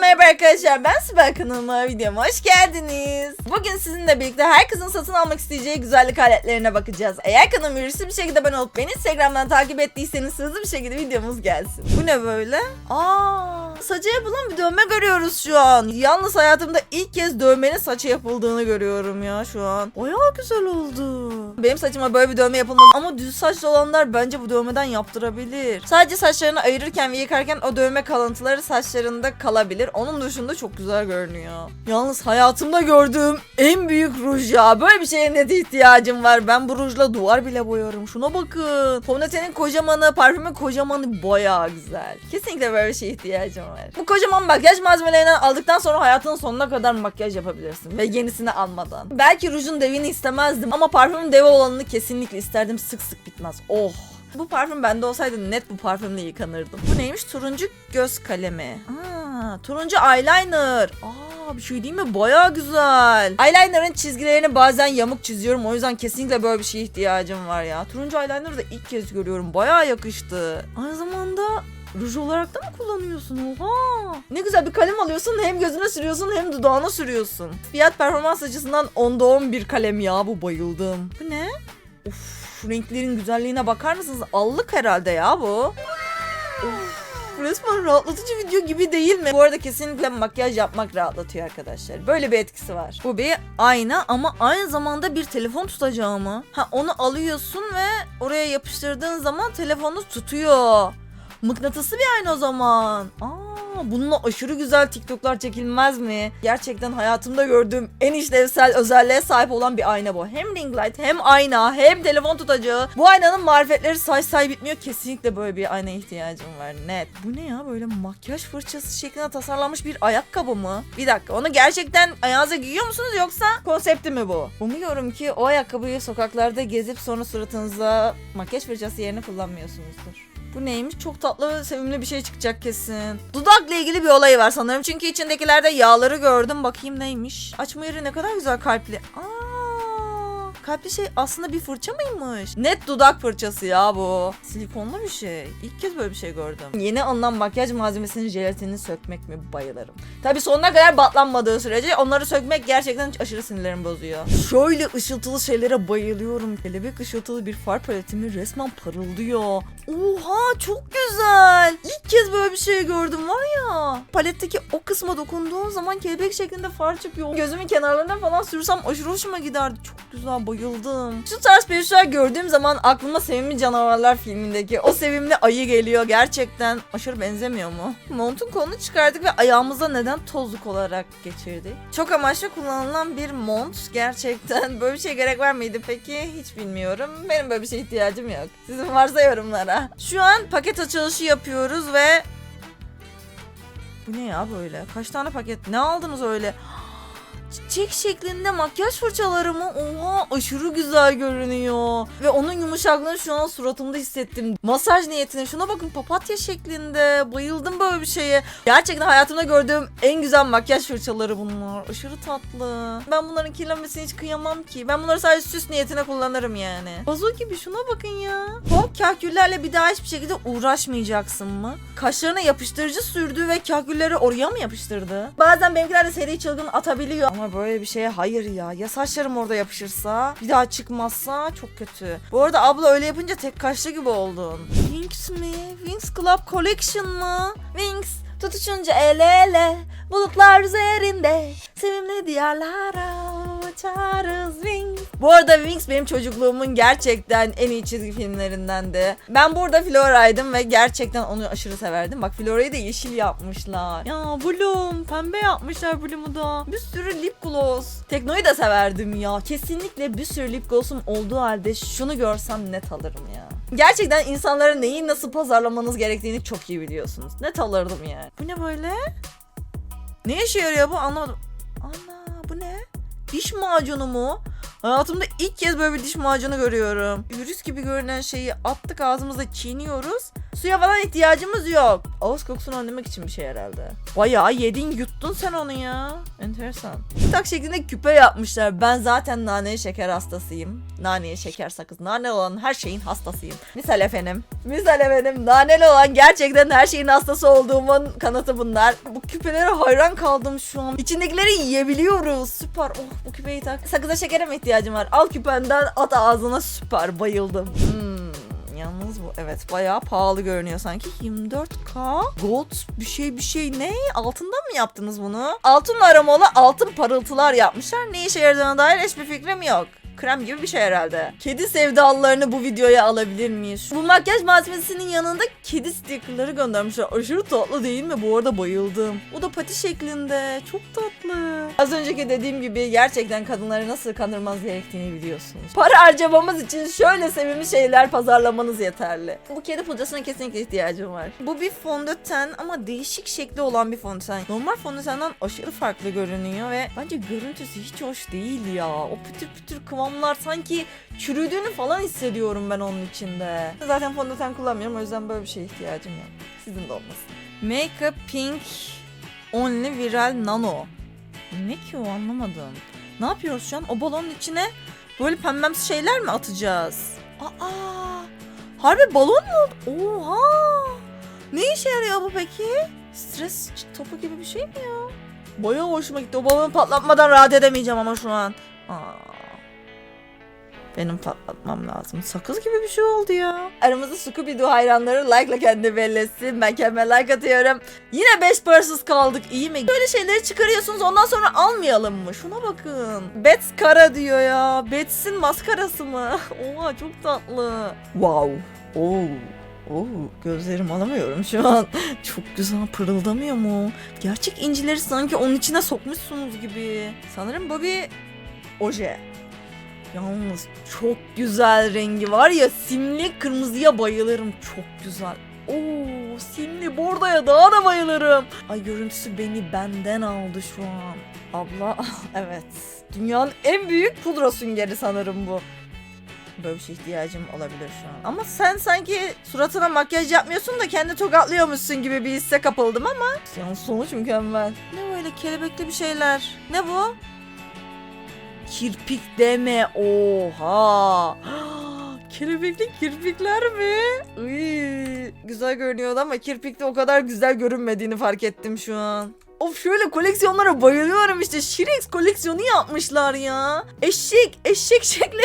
Merhaba arkadaşlar. Ben Sibel kanalıma videoma hoş geldiniz. Bugün sizinle birlikte herkesin satın almak isteyeceği güzellik aletlerine bakacağız. Eğer kanalıma ücretsiz bir şekilde abone olup beni Instagram'dan takip ettiyseniz hızlı bir şekilde videomuz gelsin. Bu ne böyle? Aa, saça yapılan bir dövme görüyoruz şu an. Yalnız hayatımda ilk kez dövmenin saça yapıldığını görüyorum ya şu an. Bayağı güzel oldu. Benim saçıma böyle bir dövme yapılmaz ama düz saçlı olanlar bence bu dövmeden yaptırabilir. Sadece saçlarını ayırırken ve yıkarken o dövme kalıntıları saçlarında kalabilir. Onun dışında çok güzel görünüyor. Yalnız hayatımda gördüğüm en büyük ruj ya. Böyle bir şeye net ihtiyacım var. Ben bu rujla duvar bile boyarım. Şuna bakın. Fondötenin kocamanı, parfümün kocamanı bayağı güzel. Kesinlikle böyle bir şeye ihtiyacım var. Bu kocaman makyaj malzemelerinden aldıktan sonra hayatının sonuna kadar makyaj yapabilirsin. Ve yenisini almadan. Belki rujun devini istemezdim ama parfümün devi olanını kesinlikle isterdim. Sık sık bitmez. Oh. Bu parfüm bende olsaydı net bu parfümle yıkanırdım. Bu neymiş? Turuncu göz kalemi. Aa, turuncu eyeliner. Aa, bir şey değil mi? Baya güzel. Eyeliner'ın çizgilerini bazen yamuk çiziyorum. O yüzden kesinlikle böyle bir şeye ihtiyacım var ya. Turuncu eyeliner'ı da ilk kez görüyorum. Baya yakıştı. Aynı zamanda ruj olarak da mı kullanıyorsun? Oha! Ne güzel bir kalem alıyorsun hem gözüne sürüyorsun hem dudağına sürüyorsun. Fiyat performans açısından 10'da 10 bir kalem ya bu bayıldım. Bu ne? Uf renklerin güzelliğine bakar mısınız? Allık herhalde ya bu. Uf, resmen rahatlatıcı video gibi değil mi? Bu arada kesinlikle makyaj yapmak rahatlatıyor arkadaşlar. Böyle bir etkisi var. Bu bir ayna ama aynı zamanda bir telefon tutacağımı. Ha onu alıyorsun ve oraya yapıştırdığın zaman telefonu tutuyor. Mıknatıslı bir ayna o zaman. Aa, bununla aşırı güzel TikTok'lar çekilmez mi? Gerçekten hayatımda gördüğüm en işlevsel özelliğe sahip olan bir ayna bu. Hem ring light hem ayna hem telefon tutacağı. Bu aynanın marifetleri say say bitmiyor. Kesinlikle böyle bir aynaya ihtiyacım var net. Bu ne ya böyle makyaj fırçası şeklinde tasarlanmış bir ayakkabı mı? Bir dakika onu gerçekten ayağınıza giyiyor musunuz yoksa konsepti mi bu? Umuyorum ki o ayakkabıyı sokaklarda gezip sonra suratınıza makyaj fırçası yerine kullanmıyorsunuzdur. Bu neymiş? Çok tatlı, sevimli bir şey çıkacak kesin. Dudakla ilgili bir olayı var sanırım. Çünkü içindekilerde yağları gördüm. Bakayım neymiş? Açma yeri ne kadar güzel kalpli. Aa, kalpli şey aslında bir fırça mıymış? Net dudak fırçası ya bu. Silikonlu bir şey. İlk kez böyle bir şey gördüm. Yeni alınan makyaj malzemesinin jelatinini sökmek mi? Bayılırım. Tabi sonuna kadar batlanmadığı sürece onları sökmek gerçekten aşırı sinirlerimi bozuyor. Şöyle ışıltılı şeylere bayılıyorum. Kelebek ışıltılı bir far paletimi resmen parıldıyor. Oha çok güzel. İlk kez böyle bir şey gördüm var ya. Paletteki o kısma dokunduğun zaman kelebek şeklinde far çıkıyor. Gözümün kenarlarına falan sürsem aşırı hoşuma giderdi. Çok güzel bayıldım. Şu tarz perişler gördüğüm zaman aklıma Sevimli Canavarlar filmindeki o sevimli ayı geliyor. Gerçekten aşırı benzemiyor mu? Montun kolunu çıkardık ve ayağımıza neden tozluk olarak geçirdik? Çok amaçlı kullanılan bir mont. Gerçekten böyle bir şey gerek var mıydı peki? Hiç bilmiyorum. Benim böyle bir şeye ihtiyacım yok. Sizin varsa yorumlara. Şu an paket açılışı yapıyoruz ve bu ne ya böyle? Kaç tane paket? Ne aldınız öyle? Çiçek şeklinde makyaj fırçaları mı? Oha aşırı güzel görünüyor. Ve onun yumuşaklığını şu an suratımda hissettim. Masaj niyetine şuna bakın papatya şeklinde. Bayıldım böyle bir şeye. Gerçekten hayatımda gördüğüm en güzel makyaj fırçaları bunlar. Aşırı tatlı. Ben bunların kirlenmesine hiç kıyamam ki. Ben bunları sadece süs niyetine kullanırım yani. Vazo gibi şuna bakın ya. Hop kahküllerle bir daha hiçbir şekilde uğraşmayacaksın mı? Kaşlarına yapıştırıcı sürdü ve kahkülleri oraya mı yapıştırdı? Bazen benimkiler de seri çılgın atabiliyor. Ama böyle bir şeye hayır ya. Ya saçlarım orada yapışırsa? Bir daha çıkmazsa çok kötü. Bu arada abla öyle yapınca tek kaşlı gibi oldun. Wings mi? Wings Club Collection mı? Wings tutuşunca el ele bulutlar üzerinde sevimli diyarlara uçarız Wings. Bu arada Wings benim çocukluğumun gerçekten en iyi çizgi filmlerindendi. Ben burada Flora'ydım ve gerçekten onu aşırı severdim. Bak Flora'yı da yeşil yapmışlar. Ya Bloom pembe yapmışlar Bloom'u da. Bir sürü lip gloss. Tekno'yu da severdim ya. Kesinlikle bir sürü lip gloss'um olduğu halde şunu görsem net alırım ya. Gerçekten insanlara neyi nasıl pazarlamanız gerektiğini çok iyi biliyorsunuz. Net alırdım yani. Bu ne böyle? Ne işe yarıyor bu anlamadım. Ana bu ne? Diş macunu mu? Hayatımda ilk kez böyle bir diş macunu görüyorum. Virüs gibi görünen şeyi attık ağzımıza çiğniyoruz. Suya falan ihtiyacımız yok. Ağız kokusunu önlemek için bir şey herhalde. Bayağı yedin yuttun sen onu ya. Enteresan. Tak şeklinde küpe yapmışlar. Ben zaten naneye şeker hastasıyım. Naneye şeker sakız. Nane olan her şeyin hastasıyım. Misal efendim. Misal efendim. Naneli olan gerçekten her şeyin hastası olduğumun kanıtı bunlar. Bu küpelere hayran kaldım şu an. İçindekileri yiyebiliyoruz. Süper. Oh bu küpeyi tak. Sakıza şekere mi ihtiyacım var? Al küpenden at ağzına süper. Bayıldım. Hmm. Yalnız bu evet bayağı pahalı görünüyor sanki. 24K gold bir şey bir şey ne? Altından mı yaptınız bunu? Altın aromalı altın parıltılar yapmışlar. Ne işe yaradığına dair hiçbir fikrim yok. Krem gibi bir şey herhalde. Kedi sevdalılarını bu videoya alabilir miyiz? Bu makyaj malzemesinin yanında kedi stickerları göndermişler. Aşırı tatlı değil mi? Bu arada bayıldım. O da pati şeklinde. Çok tatlı. Az önceki dediğim gibi gerçekten kadınları nasıl kandırmanız gerektiğini biliyorsunuz. Para harcamamız için şöyle sevimli şeyler pazarlamanız yeterli. Bu kedi pudrasına kesinlikle ihtiyacım var. Bu bir fondöten ama değişik şekli olan bir fondöten. Normal fondötenden aşırı farklı görünüyor ve bence görüntüsü hiç hoş değil ya. O pütür pütür kıvamlar sanki çürüdüğünü falan hissediyorum ben onun içinde. Zaten fondöten kullanmıyorum o yüzden böyle bir şeye ihtiyacım yok. Sizin de olmasın. Make Pink Only Viral Nano. Ne ki o anlamadım. Ne yapıyoruz şu an? O balonun içine böyle pembemsi şeyler mi atacağız? Aa! Harbi balon mu? Oha! Ne işe yarıyor bu peki? Stres topu gibi bir şey mi ya? Bayağı hoşuma gitti. O balonu patlatmadan rahat edemeyeceğim ama şu an. Aa. Benim patlatmam lazım. Sakız gibi bir şey oldu ya. Aramızda Scooby-Doo hayranları like'la kendi belli etsin. Ben kendime like atıyorum. Yine 5 parasız kaldık. İyi mi? Böyle şeyleri çıkarıyorsunuz ondan sonra almayalım mı? Şuna bakın. Bets kara diyor ya. Bets'in maskarası mı? Oha çok tatlı. Wow. Oo. Oo, gözlerim alamıyorum şu an. Çok güzel pırıldamıyor mu? Gerçek incileri sanki onun içine sokmuşsunuz gibi. Sanırım bir oje. Yalnız çok güzel rengi var ya simli kırmızıya bayılırım çok güzel. Oo simli bordaya daha da bayılırım. Ay görüntüsü beni benden aldı şu an. Abla evet dünyanın en büyük pudra süngeri sanırım bu. Böyle bir şey ihtiyacım olabilir şu an. Ama sen sanki suratına makyaj yapmıyorsun da kendi tokatlıyormuşsun gibi bir hisse kapıldım ama. Yalnız sonuç mükemmel. Ne böyle kelebekli bir şeyler. Ne bu? Kirpik deme. Oha. Kelebekli kirpikler mi? Iy, güzel görünüyordu ama kirpikte o kadar güzel görünmediğini fark ettim şu an. Of şöyle koleksiyonlara bayılıyorum işte. Şirex koleksiyonu yapmışlar ya. Eşek, eşek şeklinde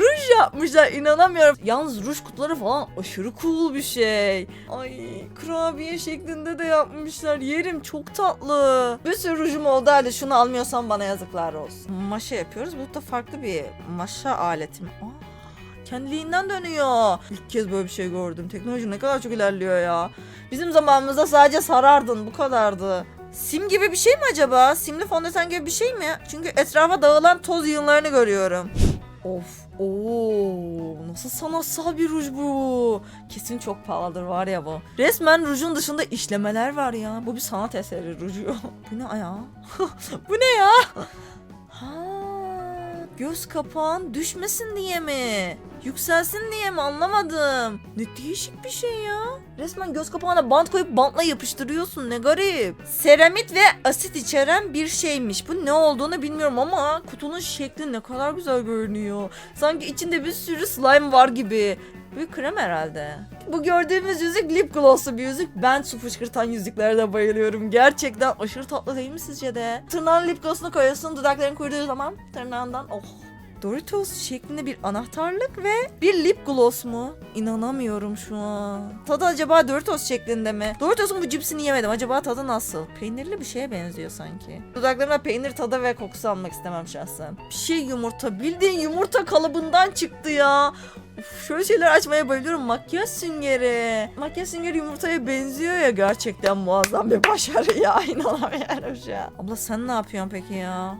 ruj yapmışlar. İnanamıyorum. Yalnız ruj kutuları falan aşırı cool bir şey. Ay kurabiye şeklinde de yapmışlar. Yerim çok tatlı. Bir sürü rujum oldu halde şunu almıyorsam bana yazıklar olsun. Maşa yapıyoruz. Bu da farklı bir maşa aleti? Aa, kendiliğinden dönüyor. İlk kez böyle bir şey gördüm. Teknoloji ne kadar çok ilerliyor ya. Bizim zamanımızda sadece sarardın bu kadardı. Sim gibi bir şey mi acaba? Simli fondöten gibi bir şey mi? Çünkü etrafa dağılan toz yığınlarını görüyorum. Of. Oo, nasıl sanatsal bir ruj bu. Kesin çok pahalıdır var ya bu. Resmen rujun dışında işlemeler var ya. Bu bir sanat eseri ruju. bu ne ya? bu ne ya? Göz kapağın düşmesin diye mi? Yükselsin diye mi anlamadım. Ne değişik bir şey ya. Resmen göz kapağına bant koyup bantla yapıştırıyorsun ne garip. Seramit ve asit içeren bir şeymiş. Bu ne olduğunu bilmiyorum ama kutunun şekli ne kadar güzel görünüyor. Sanki içinde bir sürü slime var gibi. Bir krem herhalde. Bu gördüğümüz yüzük lip glosslu bir yüzük. Ben su fışkırtan yüzüklere de bayılıyorum. Gerçekten aşırı tatlı değil mi sizce de? Tırnağın lip glossunu koyuyorsun dudakların kuruduğu zaman tırnağından oh Doritos şeklinde bir anahtarlık ve bir lip gloss mu? İnanamıyorum şu an. Tadı acaba Doritos şeklinde mi? Doritos'un bu cipsini yemedim. Acaba tadı nasıl? Peynirli bir şeye benziyor sanki. Dudaklarımda peynir tadı ve kokusu almak istemem şahsen. Bir şey yumurta. Bildiğin yumurta kalıbından çıktı ya. Uf, şöyle şeyler açmaya bayılıyorum. Makyaj süngeri. Makyaj süngeri yumurtaya benziyor ya. Gerçekten muazzam bir başarı ya. İnanamıyorum şu an. Abla sen ne yapıyorsun peki ya?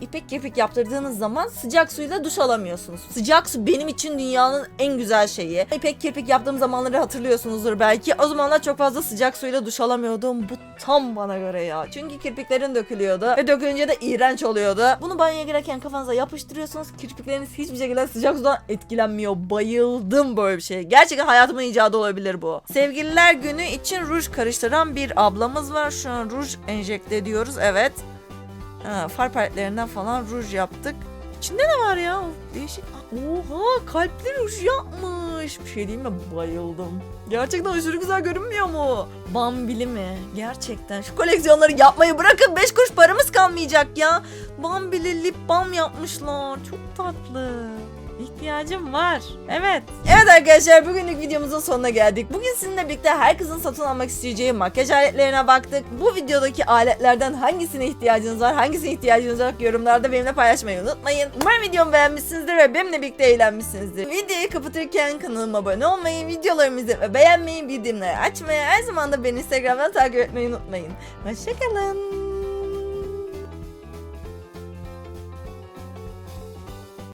İpek kirpik yaptırdığınız zaman sıcak suyla duş alamıyorsunuz. Sıcak su benim için dünyanın en güzel şeyi. İpek kirpik yaptığım zamanları hatırlıyorsunuzdur belki. O zamanlar çok fazla sıcak suyla duş alamıyordum. Bu tam bana göre ya. Çünkü kirpiklerin dökülüyordu ve dökülünce de iğrenç oluyordu. Bunu banyoya girerken kafanıza yapıştırıyorsunuz. Kirpikleriniz hiçbir şekilde sıcak sudan etkilenmiyor. Bayıldım böyle bir şeye. Gerçekten hayatımın icadı olabilir bu. Sevgililer günü için ruj karıştıran bir ablamız var. Şu an ruj enjekte ediyoruz. Evet. Far paletlerinden falan ruj yaptık. İçinde ne var ya? Değişik. Oha kalpli ruj yapmış. Bir şey diyeyim mi? Bayıldım. Gerçekten aşırı güzel görünmüyor mu? Bambili mi? Gerçekten. Şu koleksiyonları yapmayı bırakın. 5 kuruş paramız kalmayacak ya. Bambili lip balm yapmışlar. Çok tatlı. İhtiyacım var. Evet. Evet arkadaşlar bugünlük videomuzun sonuna geldik. Bugün sizinle birlikte herkesin satın almak isteyeceği makyaj aletlerine baktık. Bu videodaki aletlerden hangisine ihtiyacınız var, hangisine ihtiyacınız yok yorumlarda benimle paylaşmayı unutmayın. Umarım videomu beğenmişsinizdir ve benimle birlikte eğlenmişsinizdir. Videoyu kapatırken kanalıma abone olmayı, videolarımı izlemeyi beğenmeyi, bildirimleri açmayı, her zaman da beni Instagram'dan takip etmeyi unutmayın. Hoşçakalın.